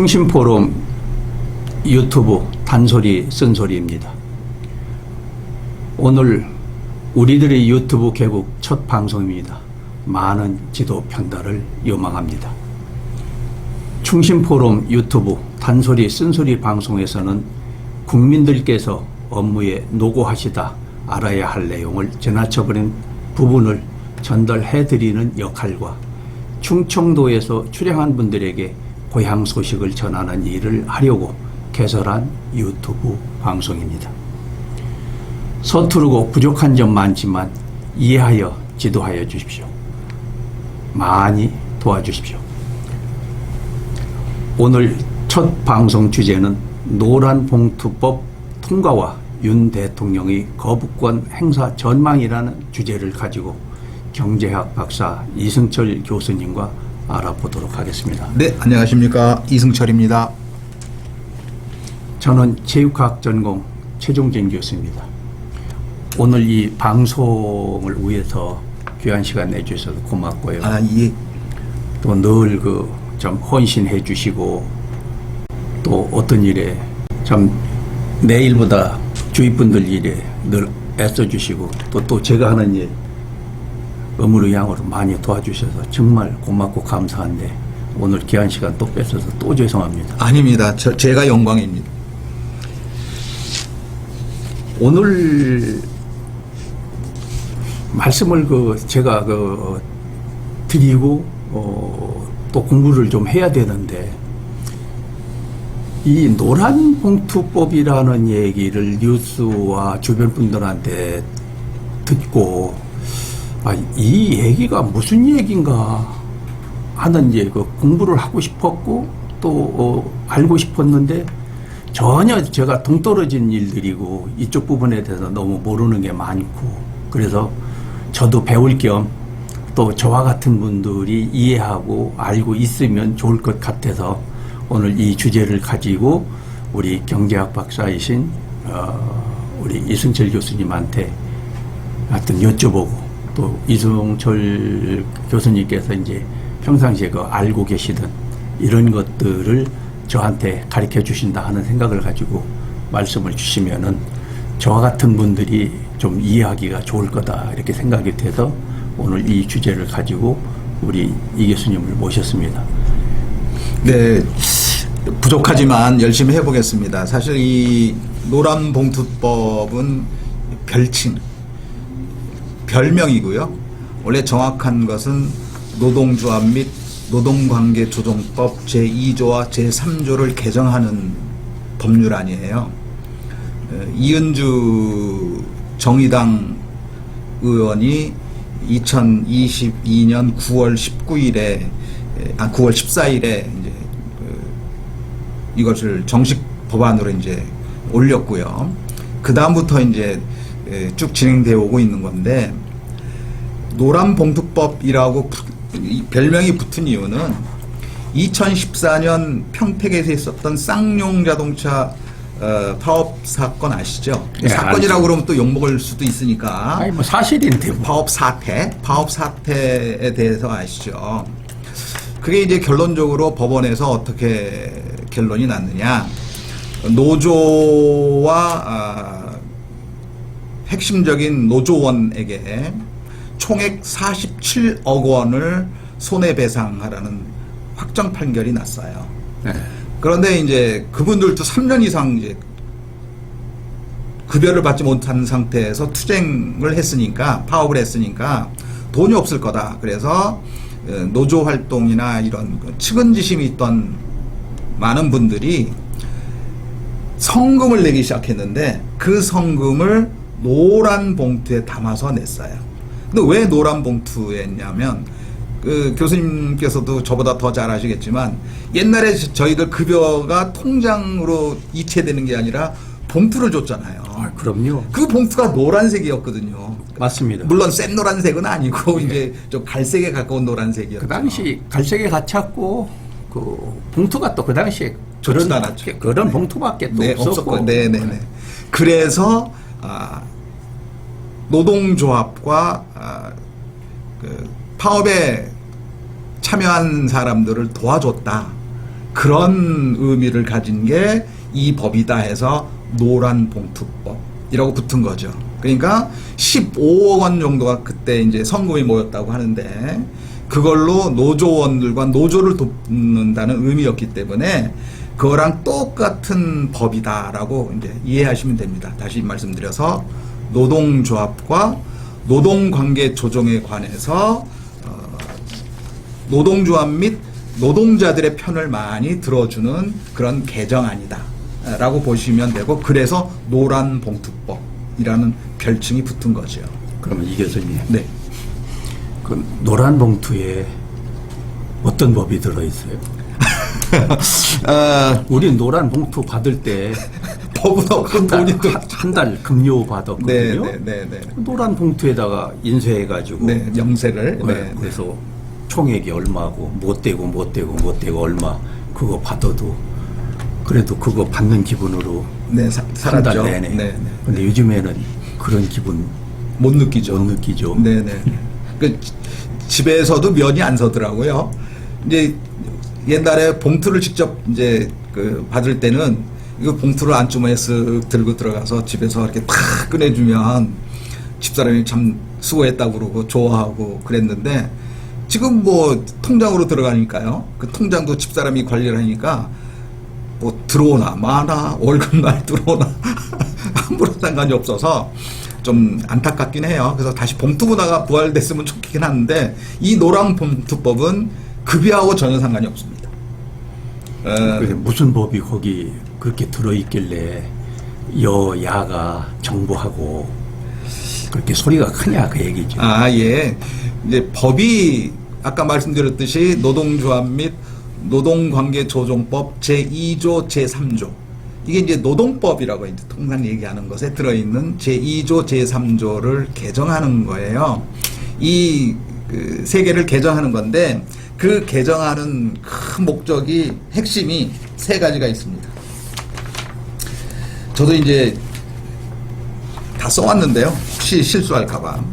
충심포럼 유튜브 단소리 쓴소리입니다. 오늘 우리들의 유튜브 개국 첫 방송입니다. 많은 지도 편달을 요망합니다. 충심포럼 유튜브 단소리 쓴소리 방송에서는 국민들께서 업무에 노고하시다 알아야 할 내용을 지나쳐버린 부분을 전달해 드리는 역할과 충청도에서 출향한 분들에게 고향 소식을 전하는 일을 하려고 개설한 유튜브 방송입니다. 서투르고 부족한 점 많지만 이해하여 지도하여 주십시오. 많이 도와주십시오. 오늘 첫 방송 주제는 노란 봉투법 통과와 윤 대통령의 거부권 행사 전망이라는 주제를 가지고 경제학 박사 이승철 교수님과 알아보도록 하겠습니다. 네, 안녕하십니까. 이승철입니다. 저는 체육학 전공 최종진 교수입니다. 오늘 이 방송을 위해서 귀한 시간 내주셔서 고맙고요. 아, 예. 또 늘그좀 헌신해 주시고 또 어떤 일에 참 내일보다 주위 분들 일에 늘 애써 주시고 또 또 제가 하는 일 의무로 양으로 많이 도와주셔서 정말 고맙고 감사한데 오늘 귀한 시간 또 뺏어서 또 죄송합니다. 아닙니다. 저, 제가 영광입니다. 오늘 말씀을 그 제가 그 드리고 어, 또 공부를 좀 해야 되는데 이 노란 봉투법이라는 얘기를 뉴스와 주변 분들한테 듣고 아, 이 얘기가 무슨 얘기인가 하는 이제 그 공부를 하고 싶었고 또 어, 알고 싶었는데 전혀 제가 동떨어진 일들이고 이쪽 부분에 대해서 너무 모르는 게 많고 그래서 저도 배울 겸 또 저와 같은 분들이 이해하고 알고 있으면 좋을 것 같아서 오늘 이 주제를 가지고 우리 경제학 박사이신 어, 우리 이승철 교수님한테 하여튼 여쭤보고 또 이승철 교수님께서 이제 평상시에 그 알고 계시던 이런 것들을 저한테 가르쳐 주신다 하는 생각을 가지고 말씀을 주시면은 저와 같은 분들이 좀 이해하기가 좋을 거다 이렇게 생각이 돼서 오늘 이 주제를 가지고 우리 이 교수님을 모셨습니다. 네. 부족하지만 열심히 해보겠습니다. 사실 이 노란 봉투법은 별칭, 별명이고요. 원래 정확한 것은 노동조합 및 노동관계조정법 제2조와 제3조를 개정하는 법률안이에요. 어, 이은주 정의당 의원이 2022년 9월 19일에 아 9월 14일에 이제 그 이것을 정식 법안으로 이제 올렸고요. 그 다음부터 이제 에, 쭉 진행되어 오고 있는 건데 노란 봉투법이라고 부- 이 별명이 붙은 이유는 2014년 평택에서 있었던 쌍용 자동차 어, 파업 사건 아시죠? 네, 사건이라고 알죠. 그러면 또 욕먹을 수도 있으니까 아니 뭐 사실인데 뭐. 파업 사태, 파업 사태에 대해서 아시죠? 그게 이제 결론적으로 법원에서 어떻게 결론이 났느냐? 노조와 아, 핵심적인 노조원에게 총액 47억 원을 손해배상하라는 확정 판결이 났어요. 네. 그런데 이제 그분들도 3년 이상 이제 급여를 받지 못한 상태에서 투쟁을 했으니까 파업을 했으니까 돈이 없을 거다. 그래서 어, 노조 활동이나 이런 그 측은지심이 있던 많은 분들이 성금을 내기 시작했는데 그 성금을 노란 봉투에 담아서 냈어요. 근데 왜 노란 봉투에 했냐면 그 교수님께서도 저보다 더 잘 아시겠지만 옛날에 저- 저희들 급여가 통장으로 이체되는 게 아니라 봉투를 줬잖아요. 아, 그럼요. 그 봉투가 노란색이었거든요. 맞습니다. 물론 센 노란색은 아니고 이제 좀 갈색에 가까운 노란색이었죠. 그 당시 갈색에 갇혔고 그 봉투가 또 그 당시에 그런 않았죠. 그런 네. 봉투밖에 또 네, 없었고 없었고, 네, 네, 네. 그래서 아, 노동조합과 아, 그 파업에 참여한 사람들을 도와줬다. 그런 의미를 가진 게 이 법이다 해서 노란 봉투법이라고 붙은 거죠. 그러니까 15억 원 정도가 그때 이제 성금이 모였다고 하는데 그걸로 노조원들과 노조를 돕는다는 의미였기 때문에 그거랑 똑같은 법이다라고 이제 이해하시면 됩니다. 다시 말씀드려서 노동조합과 노동관계 조정에 관해서 어, 노동조합 및 노동자들의 편을 많이 들어주는 그런 개정안이다. 라고 보시면 되고 그래서 노란 봉투법이라는 별칭이 붙은 거죠. 그러면 이 교수님, 네. 그 노란 봉투에 어떤 법이 들어 있어요? 어, 우리 노란 봉투 받을 때 법은 없고 돈이 들한달 급료 받았거든요. 네, 네, 네, 네. 노란 봉투에다가 인쇄해가지고 네, 영세를. 네, 네, 네. 그래서 총액이 얼마고 못 되고 못 되고 못 되고 얼마 그거 받아도 그래도 그거 받는 기분으로 네, 사, 한 살았죠. 달 내내. 네, 네. 근데 요즘에는 그런 기분 못 느끼죠. 못 느끼죠. 네, 네. 그 지- 집에서도 면이 안 서더라고요. 이제 옛날에 봉투를 직접 이제 그 받을 때는 이거 봉투를 안주머니에 쓱 들고 들어가서 집에서 이렇게 탁 꺼내주면 집사람이 참 수고했다고 그러고 좋아하고 그랬는데 지금 뭐 통장으로 들어가니까요. 그 통장도 집사람이 관리를 하니까 뭐 들어오나 마나 월급날 들어오나 아무런 상관이 없어서 좀 안타깝긴 해요. 그래서 다시 봉투 문화가 부활됐으면 좋긴 한데 이 노랑 봉투법은 급여하고 전혀 상관이 없습니다. 어, 무슨 법이 거기 그렇게 들어있길래 여야가 정부하고 그렇게 소리가 크냐 그 얘기죠. 아, 예. 이제 법이 아까 말씀드렸듯이 노동조합 및 노동관계조정법 제2조 제3조 이게 이제 노동법이라고 이제 통상 얘기하는 것에 들어있는 제2조 제3조를 개정하는 거예요. 이 그, 세 개를 개정하는 건데 그 개정하는 큰 목적이 핵심이 세 가지가 있습니다. 저도 이제 다 써왔는데요. 혹시 실수할까봐.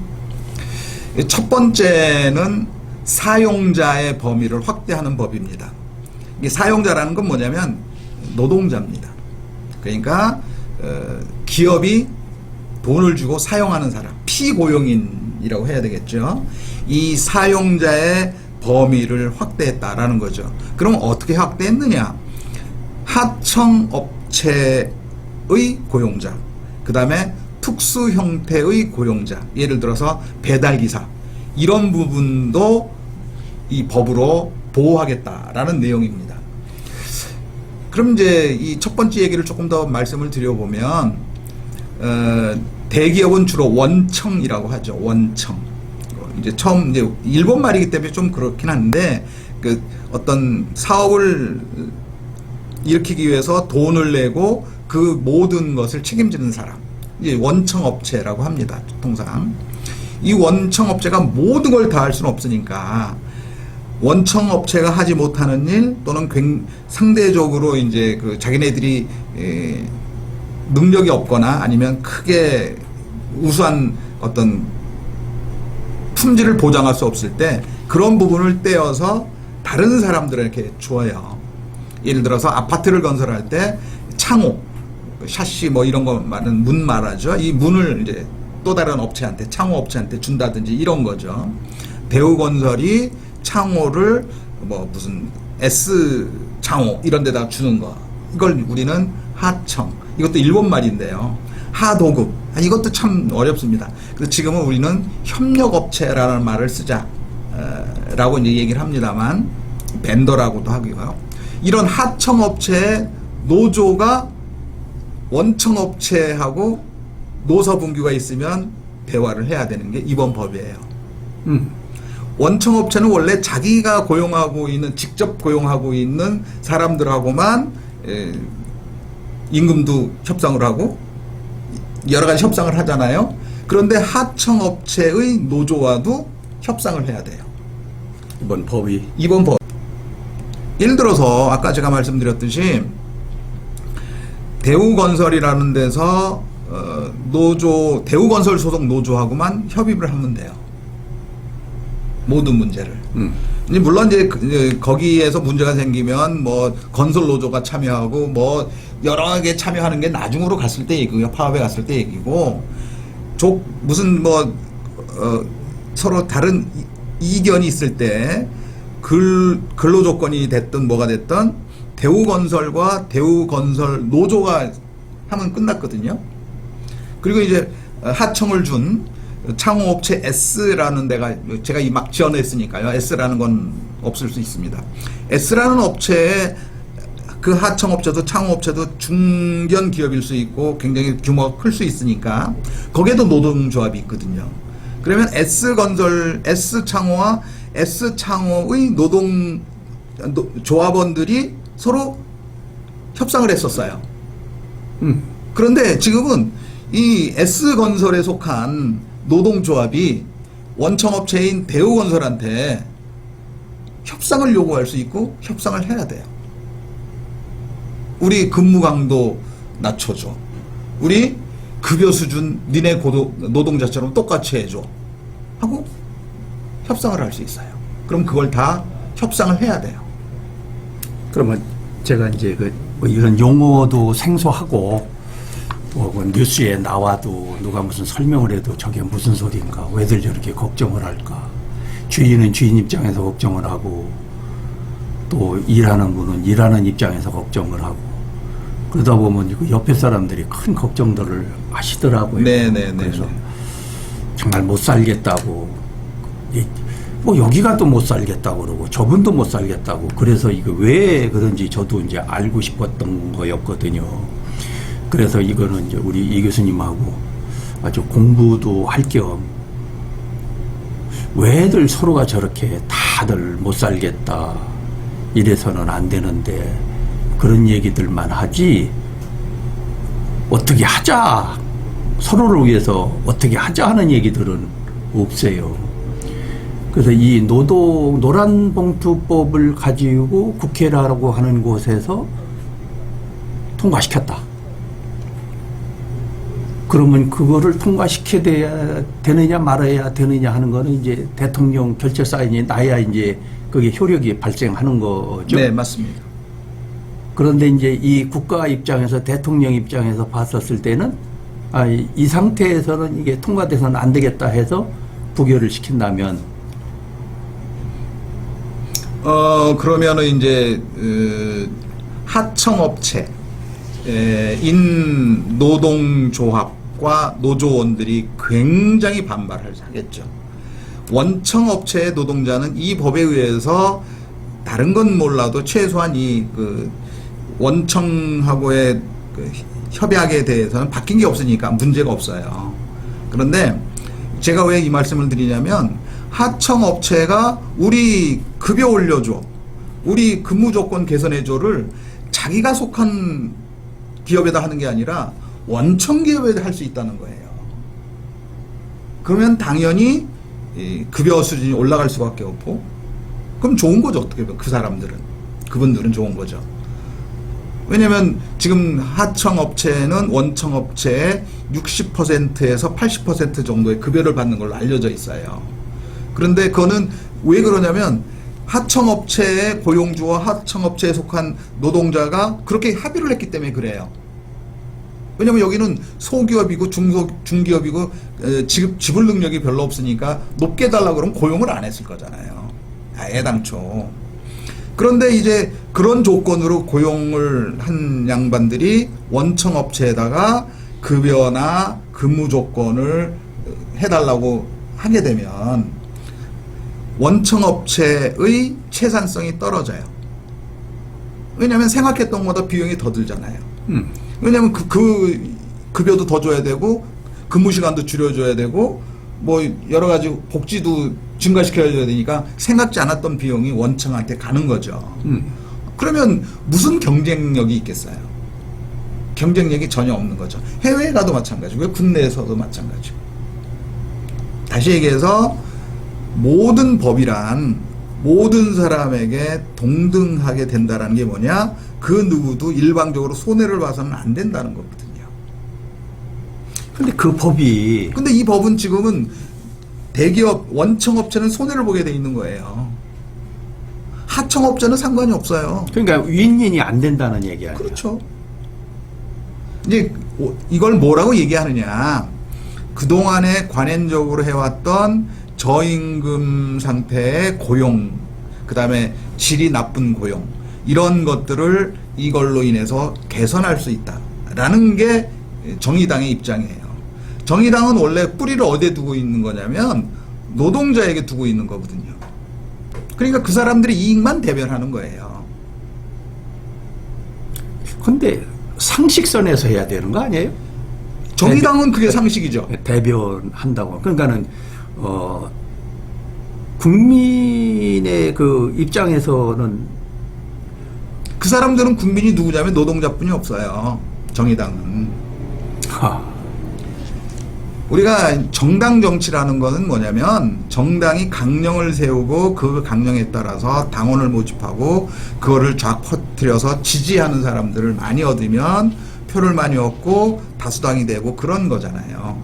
첫 번째는 사용자의 범위를 확대하는 법입니다. 이게 사용자라는 건 뭐냐면 노동자입니다. 그러니까 어, 기업이 돈을 주고 사용하는 사람, 피고용인이라고 해야 되겠죠. 이 사용자의 범위를 확대했다라는 거죠. 그럼 어떻게 확대했느냐? 하청 업체의 고용자, 그 다음에 특수 형태의 고용자, 예를 들어서 배달기사, 이런 부분도 이 법으로 보호하겠다라는 내용입니다. 그럼 이제 이 첫 번째 얘기를 조금 더 말씀을 드려보면, 어, 대기업은 주로 원청이라고 하죠. 원청. 어, 이제 처음 이제 일본 말이기 때문에 좀 그렇긴 한데 그 어떤 사업을 일으키기 위해서 돈을 내고 그 모든 것을 책임지는 사람. 이제 원청 업체라고 합니다. 통상. 이 원청 업체가 모든 걸 다 할 수는 없으니까 원청 업체가 하지 못하는 일 또는 굉- 상대적으로 이제 그 자기네들이 에, 능력이 없거나 아니면 크게 우수한 어떤 품질을 보장할 수 없을 때 그런 부분을 떼어서 다른 사람들에게 줘요. 예를 들어서 아파트를 건설할 때 창호, 샤시 뭐 이런 거 말은 문 말하죠. 이 문을 이제 또 다른 업체한테 창호 업체한테 준다든지 이런 거죠. 대우 건설이 창호를 뭐 무슨 S 창호 이런 데다 주는 거. 이걸 우리는 하청. 이것도 일본 말인데요. 하도급. 아, 이것도 참 어렵습니다. 그래서 지금은 우리는 협력업체라는 말을 쓰자. 어, 라고 이제 얘기를 합니다만 벤더라고도 하고요. 이런 하청업체의 노조가 원청업체하고 노사분규가 있으면 대화를 해야 되는 게 이번 법이에요. 음. 원청업체는 원래 자기가 고용하고 있는 직접 고용하고 있는 사람들하고만 에, 임금도 협상을 하고 여러 가지 협상을 하잖아요. 그런데 하청업체의 노조와도 협상을 해야 돼요. 이번 법이 이번 법 예를 들어서 아까 제가 말씀드렸듯이 대우건설이라는 데서 어, 노조 대우건설 소속 노조하고만 협의를 하면 돼요. 모든 문제를. 음. 물론 그- 이제 거기에서 문제가 생기면 뭐 건설 노조가 참여하고 뭐 여러 개 참여하는 게 나중으로 갔을 때 얘기고요. 파업에 갔을 때 얘기고 족 무슨 뭐 어, 서로 다른 이- 이견이 있을 때 근, 근로 조건이 됐든 뭐가 됐든 대우건설과 대우건설 노조가 하면 끝났거든요. 그리고 이제 하청을 준 창호업체 S라는 데가 제가 이 막 지원했으니까요. S라는 건 없을 수 있습니다. S라는 업체에 그 하청업체도 창호업체도 중견 기업일 수 있고 굉장히 규모가 클 수 있으니까 거기에도 노동조합이 있거든요. 그러면 S건설, S창호와 S창호의 노동 노- 조합원들이 서로 협상을 했었어요. 음. 그런데 지금은 이 S건설에 속한 노동조합이 원청업체인 대우건설한테 협상을 요구할 수 있고 협상을 해야 돼요. 우리 근무 강도 낮춰줘. 우리 급여 수준 니네 고도, 노동자처럼 똑같이 해줘. 하고 협상을 할 수 있어요. 그럼 그걸 다 협상을 해야 돼요. 그러면 제가 이제 그뭐 이런 용어도 생소하고 뭐 그 뉴스에 나와도 누가 무슨 설명을 해도 저게 무슨 소리인가 왜들 저렇게 걱정을 할까 주인은 주인 입장에서 걱정을 하고 또 일하는 분은 일하는 입장에서 걱정을 하고 그러다 보면 그 옆에 사람들이 큰 걱정들을 하시더라고요. 네, 네, 네, 그래서 네. 정말 못 살겠다고 이- 뭐 여기가 또 못 살겠다고 그러고 저분도 못 살겠다고 그래서 이거 왜 그런지 저도 이제 알고 싶었던 거였거든요. 그래서 이거는 이제 우리 이 교수님하고 아주 공부도 할 겸 왜들 서로가 저렇게 다들 못 살겠다 이래서는 안 되는데 그런 얘기들만 하지 어떻게 하자 서로를 위해서 어떻게 하자 하는 얘기들은 없어요. 그래서 이 노동 노란 봉투법을 가지고 국회라고 하는 곳에서 통과시켰다. 그러면 그거를 통과시켜야 되느냐 말아야 되느냐 하는 거는 이제 대통령 결재 사인이 나야 이제 그게 효력이 발생하는 거죠. 네, 맞습니다. 그런데 이제 이 국가 입장에서 대통령 입장에서 봤었을 때는 아, 이, 이 상태에서는 이게 통과돼서는 안 되겠다 해서 부결을 시킨다면 어 그러면은 이제 어, 하청업체 에, 인 노동조합과 노조원들이 굉장히 반발을 하겠죠. 원청 업체의 노동자는 이 법에 의해서 다른 건 몰라도 최소한 이 그 원청하고의 그 협약에 대해서는 바뀐 게 없으니까 문제가 없어요. 그런데 제가 왜 이 말씀을 드리냐면 하청 업체가 우리 급여 올려줘, 우리 근무 조건 개선해줘를 자기가 속한 기업에다 하는 게 아니라 원청 기업에다 할수 있다는 거예요. 그러면 당연히 이 급여 수준이 올라갈 수밖에 없고, 그럼 좋은 거죠 어떻게 보면 그 사람들은 그분들은 좋은 거죠. 왜냐면 지금 하청 업체는 원청 업체의 60%에서 80% 정도의 급여를 받는 걸로 알려져 있어요. 그런데 그거는 왜 그러냐면 하청 업체의 고용주와 하청 업체에 속한 노동자가 그렇게 합의를 했기 때문에 그래요. 왜냐면 여기는 소기업이고 중소 중기업이고 에, 지급 지불 능력이 별로 없으니까 높게 달라 그러면 고용을 안 했을 거잖아요. 아, 애당초. 그런데 이제 그런 조건으로 고용을 한 양반들이 원청 업체에다가 급여나 근무 조건을 해달라고 하게 되면 원청 업체의 채산성이 떨어져요. 왜냐하면 생각했던 것보다 비용이 더 들잖아요. 음, 왜냐면 그, 그 급여도 더 줘야 되고 근무 시간도 줄여줘야 되고 뭐 여러 가지 복지도 증가시켜야 되니까 생각지 않았던 비용이 원청한테 가는 거죠. 음. 그러면 무슨 경쟁력이 있겠어요? 경쟁력이 전혀 없는 거죠. 해외에 가도 마찬가지고요. 국내에서도 마찬가지고. 다시 얘기해서 모든 법이란 모든 사람에게 동등하게 된다라는 게 뭐냐? 그 누구도 일방적으로 손해를 봐서는 안 된다는 거거든요. 근데 그 법이 근데 이 법은 지금은 대기업 원청업체는 손해를 보게 돼 있는 거예요. 하청업체는 상관이 없어요. 그러니까 윈윈이 안 된다는 얘기 아니에요. 그렇죠. 이제 오- 이걸 뭐라고 얘기하느냐. 그동안에 관행적으로 해왔던 저임금 상태의 고용, 그 다음에 질이 나쁜 고용, 이런 것들을 이걸로 인해서 개선할 수 있다. 라는 게 정의당의 입장이에요. 정의당은 원래 뿌리를 어디에 두고 있는 거냐면 노동자에게 두고 있는 거거든요. 그러니까 그 사람들의 이익만 대변하는 거예요. 근데 상식선에서 해야 되는 거 아니에요? 정의당은 그게 상식이죠. 대변한다고. 그러니까는 어 국민의 그 입장에서는 그 사람들은 국민이 누구냐면 노동자뿐이 없어요. 정의당은. 하, 우리가 정당 정치라는 것은 뭐냐면 정당이 강령을 세우고 그 강령에 따라서 당원을 모집하고 그거를 쫙 퍼뜨려서 지지하는 사람들을 많이 얻으면 표를 많이 얻고 다수당이 되고 그런 거잖아요.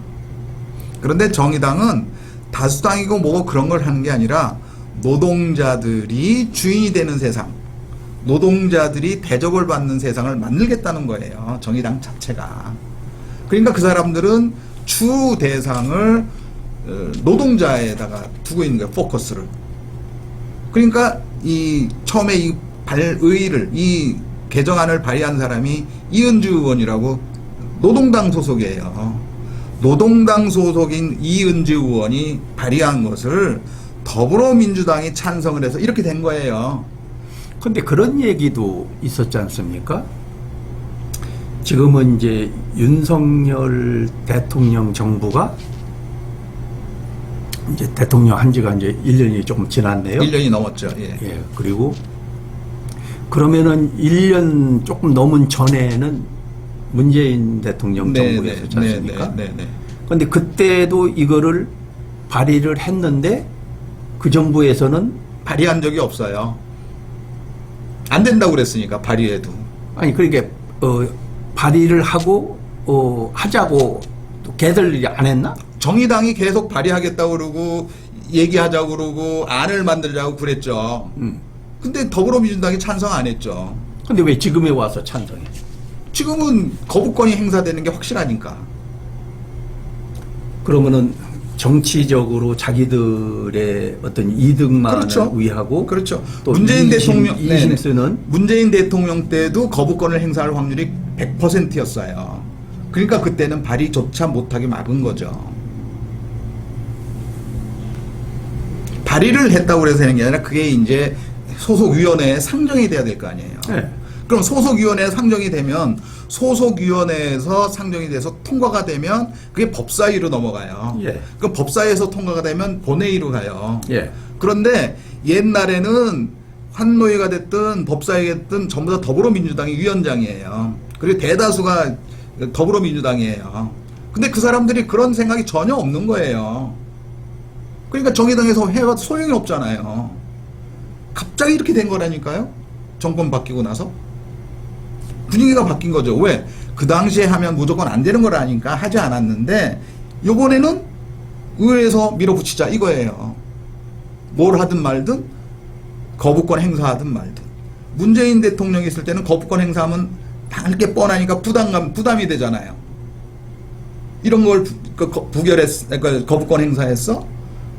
그런데 정의당은 다수당이고 뭐 그런 걸 하는 게 아니라 노동자들이 주인이 되는 세상, 노동자들이 대접을 받는 세상을 만들겠다는 거예요. 정의당 자체가. 그러니까 그 사람들은 주 대상을 어, 노동자에다가 두고 있는 거예요. 포커스를. 그러니까 이 처음에 이 발의를 이 개정안을 발의한 사람이 이은주 의원이라고 노동당 소속이에요. 노동당 소속인 이은주 의원이 발의한 것을 더불어민주당이 찬성을 해서 이렇게 된 거예요. 근데 그런 얘기도 있었지 않습니까? 지금은 이제 윤석열 대통령 정부가 이제 대통령 한 지가 이제 1년이 조금 지났네요. 1년이 넘었죠. 예. 예, 그리고 그러면은 1년 조금 넘은 전에는 문재인 대통령 정부였었지 않습니까? 네, 네, 네. 근데 그때도 이거를 발의를 했는데 그 정부에서는 발의한 적이 없어요. 안 된다고 그랬으니까 발의해도. 아니 그러니까 어 발의를 하고 어 하자고 또 걔들이 안 했나? 정의당이 계속 발의하겠다고 그러고 얘기하자고 그러고 안을 만들자고 그랬죠. 음. 근데 더불어민주당이 찬성 안 했죠. 근데 왜 지금에 와서 찬성해? 지금은 거부권이 행사되는 게 확실하니까. 그러면은 정치적으로 자기들의 어떤 이득만을 그렇죠. 위하고 그렇죠. 또 문재인 이심, 대통령 네, 이심 네. 쓰는 문재인 대통령 때도 거부권을 행사할 확률이 100%였어요. 그러니까 그때는 발의조차 못하게 막은 거죠. 발의를 했다고 해서 되는 게 아니라 그게 이제 소속위원회에 상정이 돼야 될 거 아니에요. 네. 그럼 소속위원회에 상정이 되면 소속위원회에서 상정이 돼서 통과가 되면 그게 법사위로 넘어가요. 예. 그럼 법사위에서 통과가 되면 본회의로 가요. 예. 그런데 옛날에는 환노위가 됐든 법사위가 됐든 전부 다 더불어민주당이 위원장이에요. 그리고 대다수가 더불어민주당이에요. 근데 그 사람들이 그런 생각이 전혀 없는 거예요. 그러니까 정의당에서 해와 소용이 없잖아요. 갑자기 이렇게 된 거라니까요. 정권 바뀌고 나서. 분위기가 바뀐 거죠. 왜? 그 당시에 하면 무조건 안 되는 거라니까 하지 않았는데, 요번에는 의회에서 밀어붙이자 이거예요. 뭘 하든 말든 거부권 행사하든 말든 문재인 대통령이 있을 때는 거부권 행사하면 당게 뻔하니까 부담감 부담이 되잖아요. 이런 걸 부, 그, 거- 부결했 그 거부권 행사했어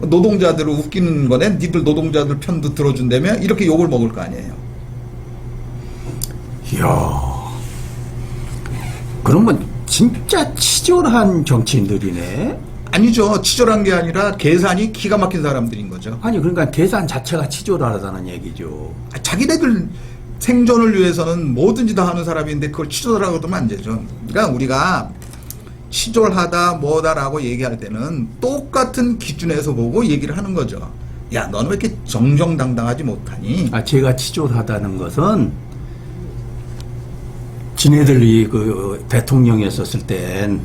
노동자들을 웃기는 거네 니들 노동자들 편도 들어준다며 이렇게 욕을 먹을 거 아니에요. 이야. 그러면 진짜 치졸한 정치인들이네. 아니죠 치졸한 게 아니라 계산이 기가 막힌 사람들인 거죠. 아니 그러니까 계산 자체가 치졸하다는 얘기죠. 아, 자기네들 생존을 위해서는 뭐든지 다 하는 사람인데 그걸 치졸하라고 하면 안 되죠. 그러니까 우리가 치졸하다 뭐다라고 얘기할 때는 똑같은 기준에서 보고 얘기를 하는 거죠. 야, 너는 왜 이렇게 정정당당하지 못하니? 아 제가 치졸하다는 것은 지네들이 그 대통령이었을 땐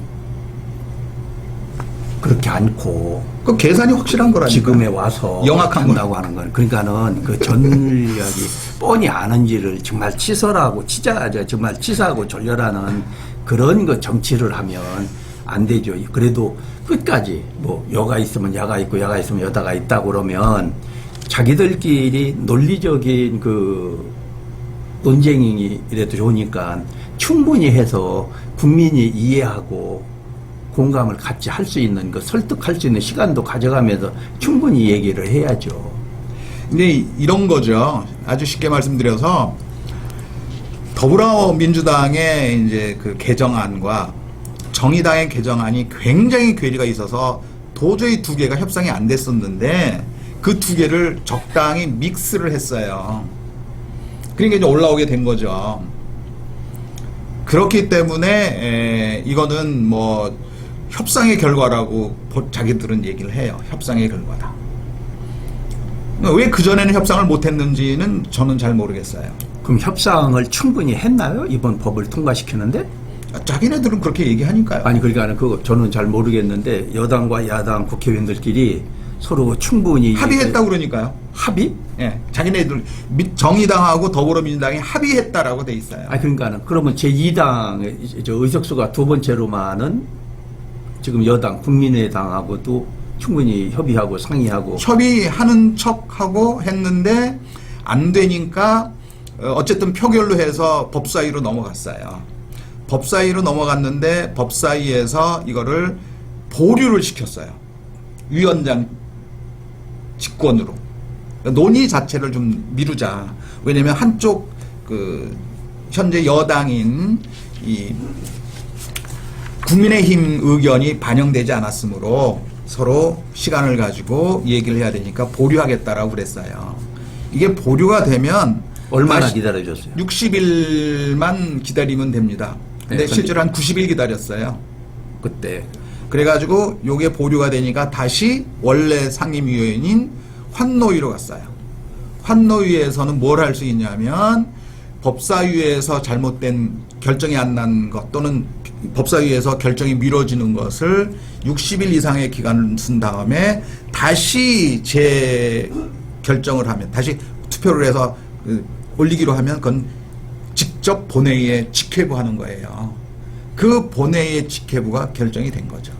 그렇게 않고 그 계산이 확실한 거라니까. 지금에 와서 영악한 한다고 하는 건 그러니까는 그 전략이 뻔히 아는지를 정말 치설하고 치자 저 정말 치사하고 졸렬하는 그런 그 정치를 하면 안 되죠. 그래도 끝까지 뭐 여가 있으면 야가 있고 야가 있으면 여다가 있다고 그러면 자기들끼리 논리적인 그 논쟁이라도 좋으니까 충분히 해서 국민이 이해하고 공감을 같이 할 수 있는 그 설득할 수 있는 시간도 가져가면서 충분히 얘기를 해야죠. 근데 이- 이런 거죠. 아주 쉽게 말씀드려서 더불어민주당의 이제 그 개정안과 정의당의 개정안이 굉장히 괴리가 있어서 도저히 두 개가 협상이 안 됐었는데 그 두 개를 적당히 믹스를 했어요. 그러니까 이제 올라오게 된 거죠. 그렇기 때문에 에, 이거는 뭐 협상의 결과라고 보- 자기들은 얘기를 해요. 협상의 결과다. 왜 그전에는 협상을 못했는지는 저는 잘 모르겠어요. 그럼 협상을 충분히 했나요? 이번 법을 통과시키는데? 아, 자기네들은 그렇게 얘기하니까요. 아니 그러니까 그거 저는 잘 모르겠는데 여당과 야당 국회의원들끼리 서로 충분히 합의했다고 그러니까요. 합의? 예, 자기네들 미- 정의당하고 더불어민주당이 합의했다라고 돼 있어요. 아 그러니까는 그러면 제 2당의 저 의석수가 두 번째로 많은 지금 여당 국민의당하고도 충분히 협의하고 상의하고 협의하는 척하고 했는데 안 되니까 어, 어쨌든 표결로 해서 법사위로 넘어갔어요. 법사위로 넘어갔는데 법사위에서 이거를 보류를 시켰어요. 위원장 직권으로 논의 자체를 좀 미루자. 왜냐면 한쪽 그 현재 여당인 이 국민의힘 의견이 반영되지 않았으므로 서로 시간을 가지고 얘기를 해야 되니까 보류하겠다라고 그랬어요. 이게 보류가 되면 얼마나 기다려줬어요? 60일만 기다리면 됩니다. 근데 네, 실제로 한 90일 기다렸어요. 그때 그래가지고 요게 보류가 되니까 다시 원래 상임위원인 환노위로 갔어요. 환노위에서는 뭘 할 수 있냐면 법사위에서 잘못된 결정이 안 난 것 또는 법사위에서 결정이 미뤄지는 것을 60일 이상의 기간을 쓴 다음에 다시 재 결정을 하면 다시 투표를 해서 그 올리기로 하면 그건 직접 본회의에 직회부하는 거예요. 그 본회의의 직회부가 결정이 된 거죠.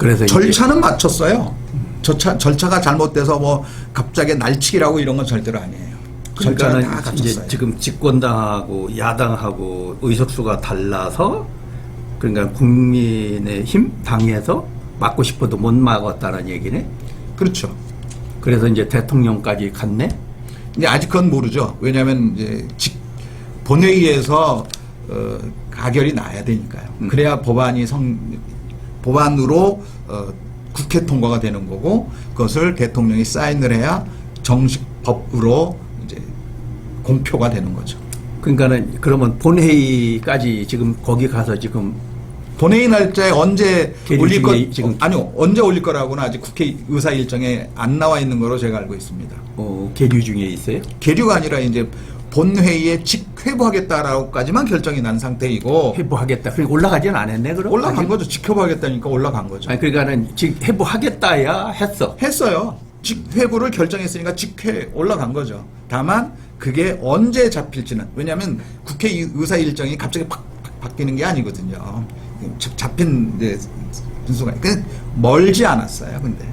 그래서 절차는 맞췄어요. 절차, 절차가 잘못돼서 뭐 갑자기 날치기라고 이런 건 절대로 아니에요. 절차는 다 갖췄어요. 지금 집권당하고 야당하고 의석수가 달라서 그러니까 국민의 힘 당에서 막고 싶어도 못 막았다는 얘기네. 그렇죠. 그래서 이제 대통령까지 갔네. 이제 아직 그건 모르죠. 왜냐하면 이제 직, 본회의에서 어, 가결이 나야 되니까요. 음. 그래야 법안이 성 법안으로 어, 국회 통과가 되는 거고 그것을 대통령이 사인을 해야 정식 법으로 이제 공표가 되는 거죠. 그러니까는 그러면 본회의까지 지금 거기 가서 지금 본회의 날짜에 언제 올릴 거 지금- 어, 아니요 언제 올릴 거라고는 아직 국회 의사 일정에 안 나와 있는 거로 제가 알고 있습니다. 어, 계류 중에 있어요. 계류가 아니라 이제 본회의에 직회부하겠다라고까지만 결정이 난 상태이고 회부하겠다. 그러니까 올라가지는 않았네. 그럼 올라간 아직? 거죠. 지켜봐야겠다니까 올라간 거죠. 아니 그러니까는 지금 회부하겠다야 했어. 했어요. 직회부를 결정했으니까 직회 올라간 거죠. 다만 그게 언제 잡힐지는 왜냐하면 국회 의사 일정이 갑자기 팍, 팍 바뀌는 게 아니거든요. 잡- 잡힌 이제 분수가 그 멀지 않았어요. 근데